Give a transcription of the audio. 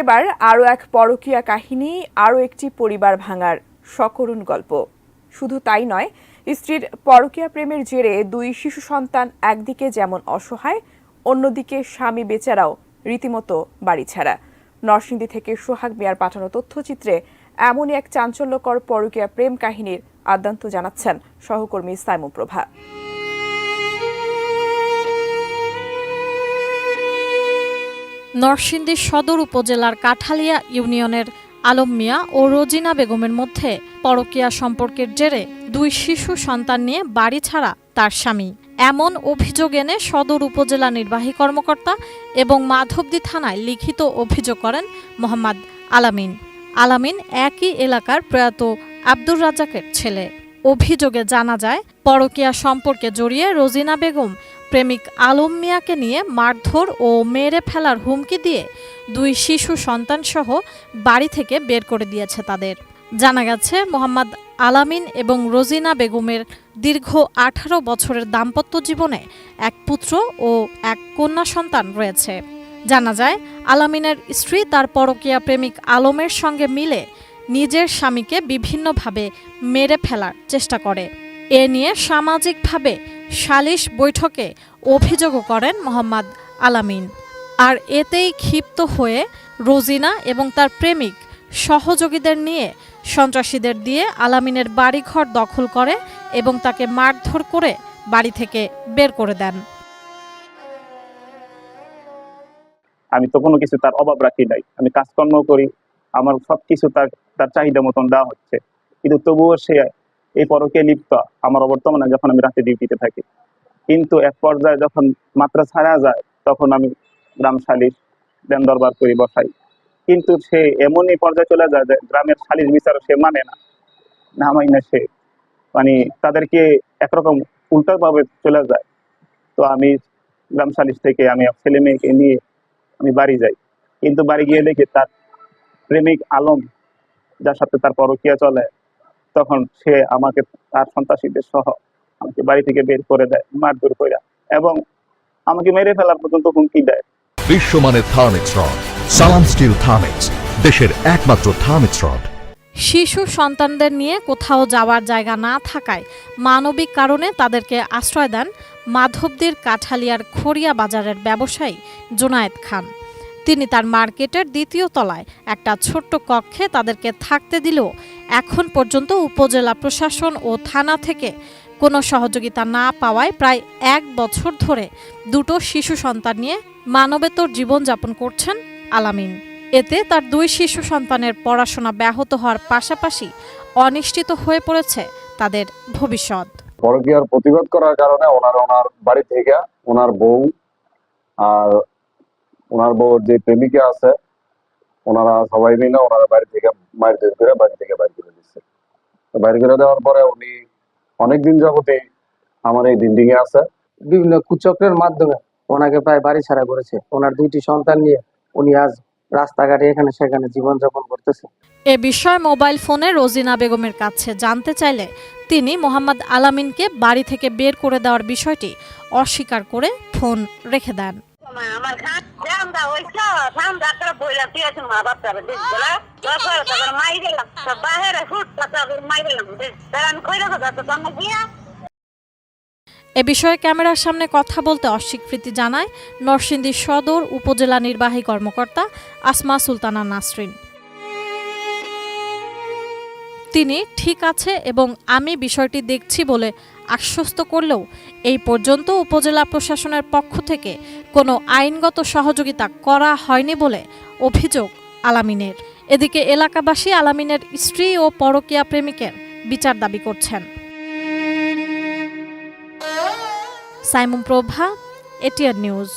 এবার আরও এক পরকীয়া কাহিনী, আরও একটি পরিবার ভাঙার সকরুণ গল্প। শুধু তাই নয়, স্ত্রীর পরকীয়া প্রেমের জেরে দুই শিশু সন্তান একদিকে যেমন অসহায়, অন্যদিকে স্বামী বেচারাও রীতিমতো বাড়ি ছাড়া। নরসিংদী থেকে সোহাগ মিয়ার পাঠানো তথ্যচিত্রে এমনই এক চাঞ্চল্যকর পরকীয়া প্রেম কাহিনীর আদ্যান্ত জানাচ্ছেন সহকর্মী সাইমু প্রভা নরসিংদী সদর উপজেলার কাঠালিয়া ইউনিয়নের আলম মিয়া ও রোজিনা বেগমের মধ্যে পরকীয়া সম্পর্কের জেরে দুই শিশু সন্তান নিয়ে বাড়ি ছাড়া তার স্বামী। এমন অভিযোগ এনে সদর উপজেলা নির্বাহী কর্মকর্তা এবং মাধবদী থানায় লিখিত অভিযোগ করেন মোহাম্মদ আলামিন। আলামিন একই এলাকার প্রয়াত আব্দুর রাজাকের ছেলে। অভিযোগে জানা যায়, পরকীয়া সম্পর্কে জড়িয়ে রোজিনা বেগম প্রেমিক আলম মিয়াকে নিয়ে মারধর ও মেরে ফেলার হুমকি দিয়ে দুই শিশু সন্তানসহ বাড়ি থেকে বের করে দিয়েছে তাদের। জানা গেছে, মোহাম্মদ আলামিন এবং রোজিনা বেগমের দীর্ঘ আঠারো বছরের দাম্পত্য জীবনে এক পুত্র ও এক কন্যা সন্তান রয়েছে। জানা যায়, আলামিনের স্ত্রী তার পরকীয়া প্রেমিক আলমের সঙ্গে মিলে নিজের স্বামীকে বিভিন্নভাবে মেরে ফেলার চেষ্টা করে। এ নিয়ে সামাজিকভাবে সালিশ বৈঠকে অভিযোগও করেন মোহাম্মদ আলামিন। আর এতেই ক্ষিপ্ত হয়ে রোজিনা এবং তার প্রেমিক সহযোগীদের নিয়ে সন্ত্রাসীদের দিয়ে আলামিনের বাড়িঘর দখল করে এবং তাকে মারধর করে বাড়ি থেকে বের করে দেন। আমি তো কোনো কিছু তার অভাব রাখি নাই। আমি কাজকর্ম করি। আমার সবকিছু তার তার চাহিদা মতন দেওয়া হচ্ছে। কিন্তু তবুও সে এই পরকে লিপ্ত। আমার অবর্তমানে যখন আমি রাতে ডিউটিতে থাকি কিন্তু এক পর্যায়ে যখন মাত্রা ছাড়া যায়, তখন আমি গ্রাম সালিশ দেন দরবার করি, বসাই। কিন্তু সে এমনই পর্যায়ে চলে যায় যে গ্রামের সালিশ বিচার সে মানে না। না মাই না সে। মানে তাদেরকে একরকম উল্টাভাবে চলে যায়। তো আমি গ্রাম সালিশ থেকে আমি ছেলে মেয়েকে নিয়ে আমি বাড়ি যাই। কিন্তু বাড়ি গিয়ে দেখি তার প্রেমিক আলম, যার সাথে তার পরকিয়া চলে, তখন সে আমাকে তার সন্ত্রাসীদের সহ আমাকে বাড়ি থেকে বের করে দেয় মারধর করে এবং আমাকে মেরে ফেলার পর্যন্ত হুমকি দেয়। বিশ্বমানের Thermex rod Salam steel Thermex দেশের একমাত্র থার্মিক্স রড। শিশু সন্তানদের নিয়ে কোথাও যাওয়ার জায়গা না থাকায় মানবিক কারণে তাদেরকে আশ্রয় দেন মাধবদীর কাঠালিয়ার খড়িয়া বাজারের ব্যবসায়ী জোনায়েদ খান। তিনি তার মার্কেটের দ্বিতীয় তলায় একটা ছোট্ট কক্ষে তাদেরকে থাকতে দিলেও এখন পর্যন্ত উপজেলা প্রশাসন ও থানা থেকে কোনো সহযোগিতা না পাওয়ায় প্রায় এক বছর ধরে দুটো শিশু সন্তান নিয়ে মানবেতর জীবনযাপন করছেন আলামিন। এতে তার দুই শিশু সন্তানের পড়াশোনা ব্যাহত হওয়ার পাশাপাশি অনিশ্চিত হয়ে পড়েছে তাদের ভবিষ্যৎ। পরকীয়ার প্রতিবাদ করার কারণে ওনার ওনার বাড়ি থেকে ওনার বউ আর ওনার বউর যে প্রেমিকা আছে, ওনারা সবাই মিলে ওনারা বাড়ি থেকে মায়ের করে বাড়ি থেকে বাইর করে দিচ্ছে বাইর করে দেওয়ার পরে উনি অনেকদিন যাবতই আমার এই বিল্ডিং এ আছে। বিভিন্ন কুচক্রের মাধ্যমে ওনাকে প্রায় বাড়ি ছাড়া করেছে। ওনার দুইটি সন্তান নিয়ে উনি আজ রাস্তাঘাটে এখানে সেখানে জীবনযাপন করতেছে। এ বিষয়ে মোবাইল ফোনে রোজিনা বেগমের কাছে জানতে চাইলে তিনি মোহাম্মদ আলামিনকে বাড়ি থেকে বের করে দেওয়ার বিষয়টি অস্বীকার করে ফোন রেখে দেন। আমার খান ঠান্ডা হইছ ঠান্ডা করে বইলা দিয়েছে মা বাচ্চারা দেখবে তারপরে তারপর মাই গেলাম বাইরে ফুট তারপর মাই গেলাম। তার আমি কই রাখো তো তোমার গিয়া। এ বিষয়ে ক্যামেরার সামনে কথা বলতে অস্বীকৃতি জানায় নরসিংদী সদর উপজেলা নির্বাহী কর্মকর্তা আসমা সুলতানা নাসরিন। তিনি ঠিক আছে এবং আমি বিষয়টি দেখছি বলে আশ্বস্ত করলেও এই পর্যন্ত উপজেলা প্রশাসনের পক্ষ থেকে কোনো আইনগত সহযোগিতা করা হয়নি বলে অভিযোগ আলামিনের। এদিকে এলাকাবাসী আলামিনের স্ত্রী ও পরকীয়া প্রেমিকের বিচার দাবি করছেন। Saimum Prova, ATR news.